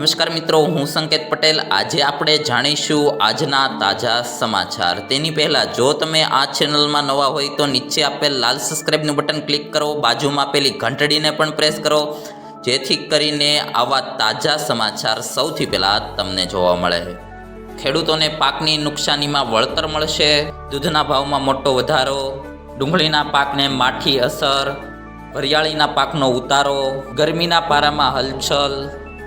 નમસ્કાર મિત્રો, હું સંકેત પટેલ. આજે આપણે જાણીશું આજના તાજા સમાચાર. તેની પહેલાં, જો તમે આ ચેનલમાં નવા હોય તો નીચે આપેલ લાલ સબસ્ક્રાઈબનું બટન ક્લિક કરો, બાજુમાં આપેલી ઘંટડીને પણ પ્રેસ કરો, જેથી કરીને આવા તાજા સમાચાર સૌથી પહેલાં તમને જોવા મળે. ખેડૂતોને પાકની નુકસાનીમાં વળતર મળશે, દૂધના ભાવમાં મોટો વધારો, ડુંગળીના પાકને માઠી અસર, વરિયાળીના પાકનો ઉતારો, ગરમીના પારામાં હલચલ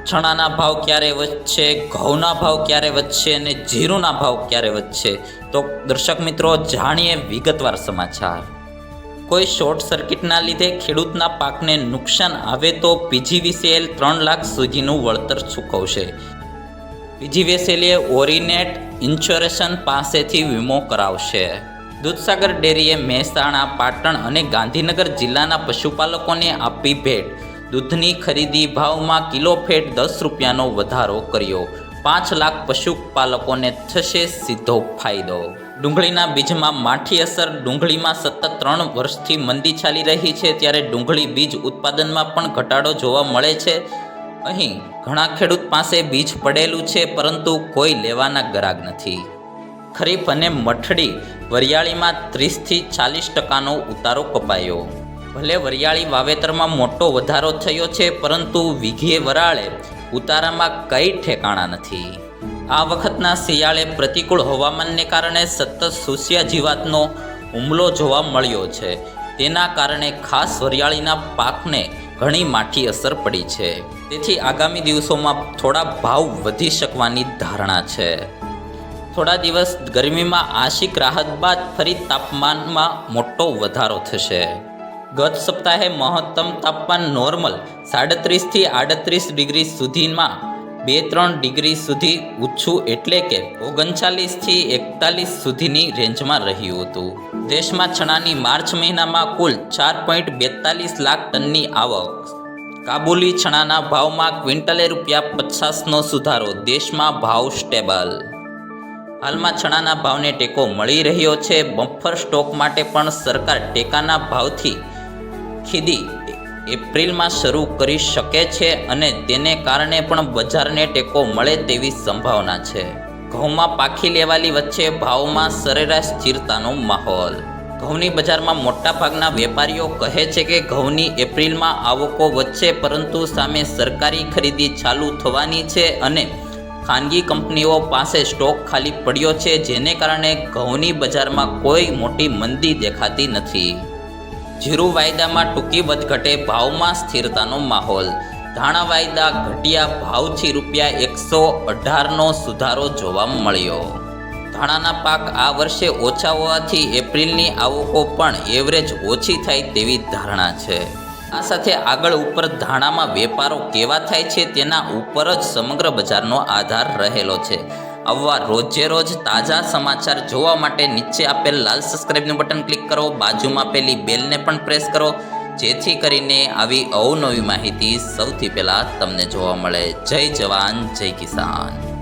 ચણાના ભાવ ક્યારે વધશે, ઘઉંના ભાવ ક્યારે વધશે અને જીરુના ભાવ ક્યારે વધશે? તો દર્શક મિત્રો, જાણીએ વિગતવાર સમાચાર. કોઈ શોર્ટ સર્કિટના લીધે ખેડૂતના પાકને નુકસાન આવે તો પીજીવીસીએલ ત્રણ લાખ સુધીનું વળતર ચૂકવશે. પીજીવીસીએલએ ઓરિનેટ ઇન્સ્યોરેશન પાસેથી વીમો કરાવશે. દૂધસાગર ડેરીએ મહેસાણા, પાટણ અને ગાંધીનગર જિલ્લાના પશુપાલકોને આપી ભેટ. દૂધની ખરીદી ભાવમાં કિલો ફેટ દસ રૂપિયાનો વધારો કર્યો. પાંચ લાખ પશુપાલકોને થશે સીધો ફાયદો. ડુંગળીના બીજમાં માઠી અસર. ડુંગળીમાં સતત ત્રણ વર્ષથી મંદી ચાલી રહી છે ત્યારે ડુંગળી બીજ ઉત્પાદનમાં પણ ઘટાડો જોવા મળે છે. અહીં ઘણા ખેડૂત પાસે બીજ પડેલું છે, પરંતુ કોઈ લેવાના ગરાગ નથી. ખરીફ અને મઠડી વરિયાળીમાં ત્રીસથી ચાલીસ ટકાનો ઉતારો કપાયો. ભલે વરિયાળી વાવેતરમાં મોટો વધારો થયો છે, પરંતુ વીઘે વરાળે ઉતારામાં કઈ ઠેકાણા નથી. આ વખતના શિયાળે પ્રતિકૂળ હવામાનને કારણે સતત સુસ્યા જીવાતનો હુમલો જોવા મળ્યો છે. તેના કારણે ખાસ વરિયાળીના પાકને ઘણી માઠી અસર પડી છે. તેથી આગામી દિવસોમાં થોડા ભાવ વધી શકવાની ધારણા છે. થોડા દિવસ ગરમીમાં આશિક રાહત બાદ ફરી તાપમાનમાં મોટો વધારો થશે. ગત સપ્તાહે મહત્તમ તાપમાન નોર્મલ સાડત્રીસથી આડત્રીસ ડિગ્રી સુધીમાં બે ત્રણ ડિગ્રી સુધી ઊંચું એટલે કે ઓગણચાલીસથી એકતાલીસ સુધીની રેન્જમાં રહ્યું હતું. દેશમાં ચણાની માર્ચ મહિનામાં કુલ ચાર પોઈન્ટ બેતાલીસ લાખ ટનની આવક. કાબુલી ચણાના ભાવમાં ક્વિન્ટલે રૂપિયા પચાસનો સુધારો, દેશમાં ભાવ સ્ટેબલ. હાલમાં ચણાના ભાવને ટેકો મળી રહ્યો છે. બફર સ્ટોક માટે પણ સરકાર ટેકાના ભાવથી ખરીદી એપ્રિલમાં શરૂ કરી શકે છે અને તેને કારણે પણ બજારને ટેકો મળે તેવી સંભાવના છે. ઘઉંમાં પાખી લેવાલી વચ્ચે ભાવમાં સરેરાશ સ્થિરતાનો માહોલ. ઘઉંની બજારમાં મોટાભાગના વેપારીઓ કહે છે કે ઘઉંની એપ્રિલમાં આવકો વધશે પરંતુ સામે સરકારી ખરીદી ચાલુ થવાની છે અને ખાનગી કંપનીઓ પાસે સ્ટોક ખાલી પડ્યો છે, જેને કારણે ઘઉંની બજારમાં કોઈ મોટી મંદી દેખાતી નથી. જીરું વાયદામાં ટૂંકી વધઘટે ભાવમાં સ્થિરતાનો માહોલ. ધાણા વાયદા ઘટ્યા ભાવથી રૂપિયા એકસો અઢારનો સુધારો જોવા મળ્યો. ધાણાના પાક આ વર્ષે ઓછા હોવાથી એપ્રિલની આવકો પણ એવરેજ ઓછી થાય તેવી ધારણા છે. આ સાથે આગળ ઉપર ધાણામાં વેપારો કેવા થાય છે તેના ઉપર જ સમગ્ર બજારનો આધાર રહેલો છે. આવા રોજે રોજ તાજા સમાચાર જોવા માટે નીચે આપેલ લાલ સબસ્ક્રાઇબનું બટન ક્લિક કરો. બાજુમાં આપેલી બેલને પણ પ્રેસ કરો. જેથી કરીને આવી અવનવી માહિતી સૌથી પહેલાં તમને જોવા મળે. જય જવાન, જય કિસાન.